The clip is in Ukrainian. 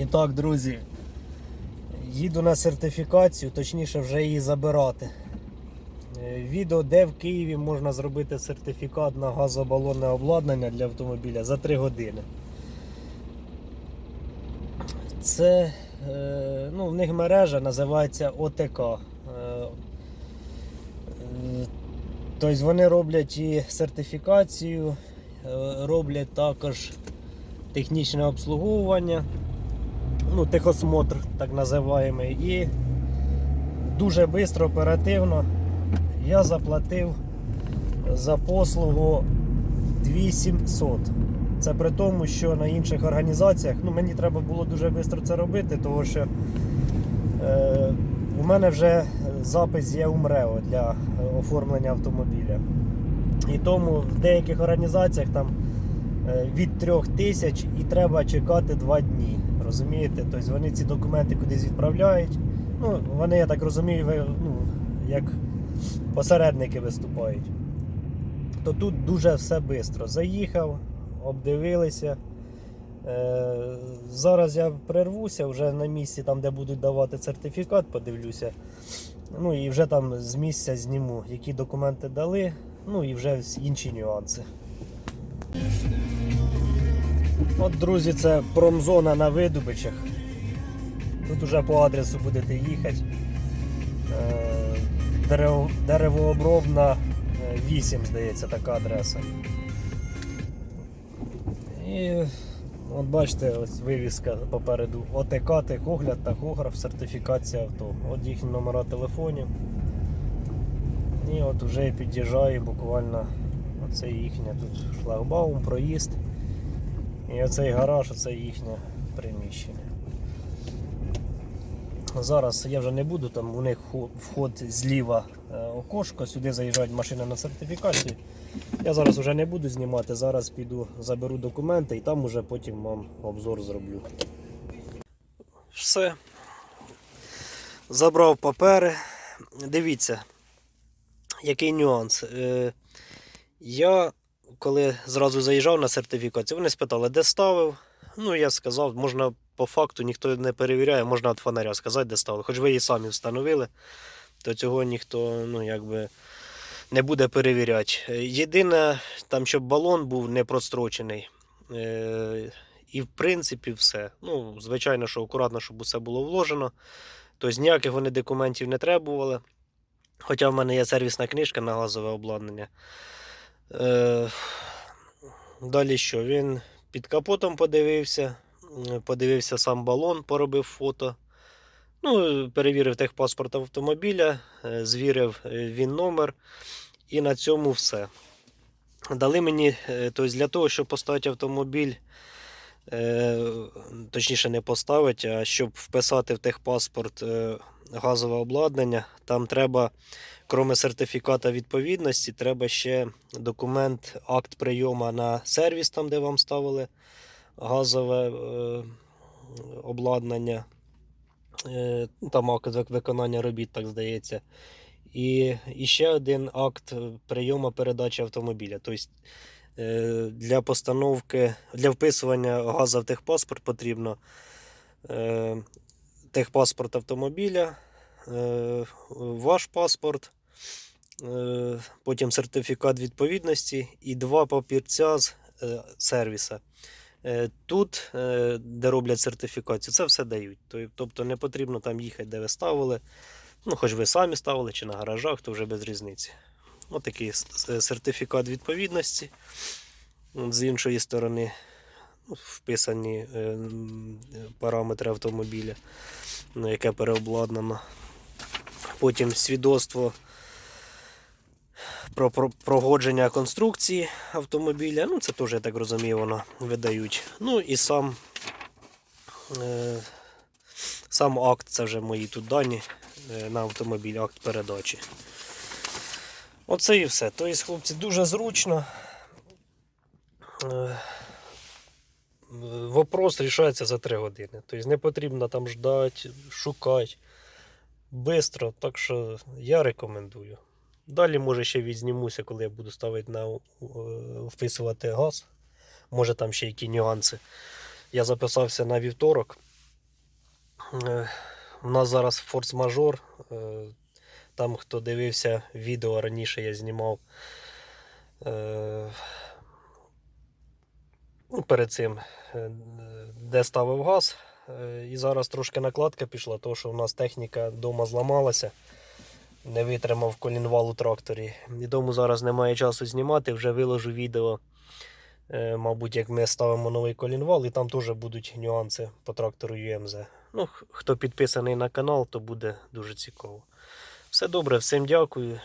І так, друзі, їду на сертифікацію, точніше вже її забирати. Е, Відео, де в Києві можна зробити сертифікат на газобалонне обладнання для автомобіля за 3 години. Це е, ну, в них мережа називається ОТК. Е, Тобто вони роблять і сертифікацію, роблять також технічне обслуговування, ну, техосмотр, так називаємо. І дуже швидко, оперативно я заплатив за послугу 2700. Це при тому, що на інших організаціях ну, мені треба було дуже швидко це робити, тому що е, у мене вже запис є у МРЕО для оформлення автомобіля. І тому в деяких організаціях там е, від 3 тисяч і треба чекати 2 дні. Розумієте? Тобто вони ці документи кудись відправляють. Ну, вони, я так розумію, ну, як посередники виступають. То тут дуже все швидко. Заїхав, обдивилися. Е, зараз я прервуся вже на місці, там, де будуть давати сертифікат, подивлюся. Ну і вже там з місця зніму, які документи дали, ну і вже інші нюанси. От, друзі, це промзона на видобичах. Тут уже по адресу будете їхати. Е, Дерево, деревообробна е, 8, здається, така адреса. І от бачите, ось вивіска попереду ОТК, техогляд, тахограф, сертифікація авто. От їхні номера телефонів. І от вже під'їжджає буквально оце їхнє тут шлагбаум, проїзд. І оцей гараж, оце їхнє приміщення. Зараз я вже не буду, там у них вход зліва е, окошко, сюди заїжджають машини на сертифікацію. Я зараз вже не буду знімати, зараз піду заберу документи і там уже потім вам обзор зроблю. Все. Забрав папери. Дивіться, який нюанс. Е, Я коли зразу заїжджав на сертифікацію, вони спитали, де ставив. Ну, я сказав, можна по факту ніхто не перевіряє, можна від фонаря сказати, де ставили. Хоч ви її самі встановили, то цього ніхто ну, якби, не буде перевіряти. Єдине, там, щоб балон був не прострочений. Е, і в принципі все. Ну, звичайно, що акуратно, щоб усе було вложено. Тобто ніяких вони документів не требували. Хоча в мене є сервісна книжка на газове обладнання. Е, далі що? Він під капотом подивився, подивився сам балон, поробив фото. Ну, перевірив техпаспорт автомобіля, е, звірив е, він номер, і на цьому все. Дали мені, тобто для того, щоб поставити автомобіль, точніше не поставити, а щоб вписати в техпаспорт е, газове обладнання, там треба, крім сертифіката відповідності, треба ще документ, акт прийому на сервіс, там, де вам ставили газове е, обладнання. Е, Там акт виконання робіт, так здається. І, ще один акт прийому передачі автомобіля. Тобто е, для постановки, для вписування газу в техпаспорт потрібно е, техпаспорт автомобіля, е, ваш паспорт, е, потім сертифікат відповідності і два папірця з е, сервіса. Е, Тут, е, де роблять сертифікацію, це все дають. Тобто не потрібно там їхати, де ви ставили. Ну, хоч ви самі ставили чи на гаражах, то вже без різниці. Отакий сертифікат відповідності. З іншої сторони ну, вписані е, параметри автомобіля, яке переобладнано. Потім свідоцтво про, про прогодження конструкції автомобіля. Ну, це теж, я так розумію, воно видають. Ну і сам, е, сам акт, це вже мої тут дані е, на автомобіль, акт передачі. Оце і все. Тобто, хлопці, дуже зручно. Е, Вопрос рішається за 3 години. Тобто не потрібно там ждати, шукати. Бистро, так що я рекомендую. Далі, може, ще відзнімуся, коли я буду ставити на е, вписувати газ. Може там ще які нюанси. Я записався на вівторок. Е, У нас зараз форс-мажор. Там, хто дивився відео раніше, я знімав. е, ну, Перед цим, е, де ставив газ. Е, І зараз трошки накладка пішла, тому що у нас техніка вдома зламалася. Не витримав колінвал у тракторі. І тому зараз немає часу знімати, вже виложу відео. Е, Мабуть, як ми ставимо новий колінвал, і там теж будуть нюанси по трактору UMZ. Ну, хто підписаний на канал, то буде дуже цікаво. Все добре, всім дякую.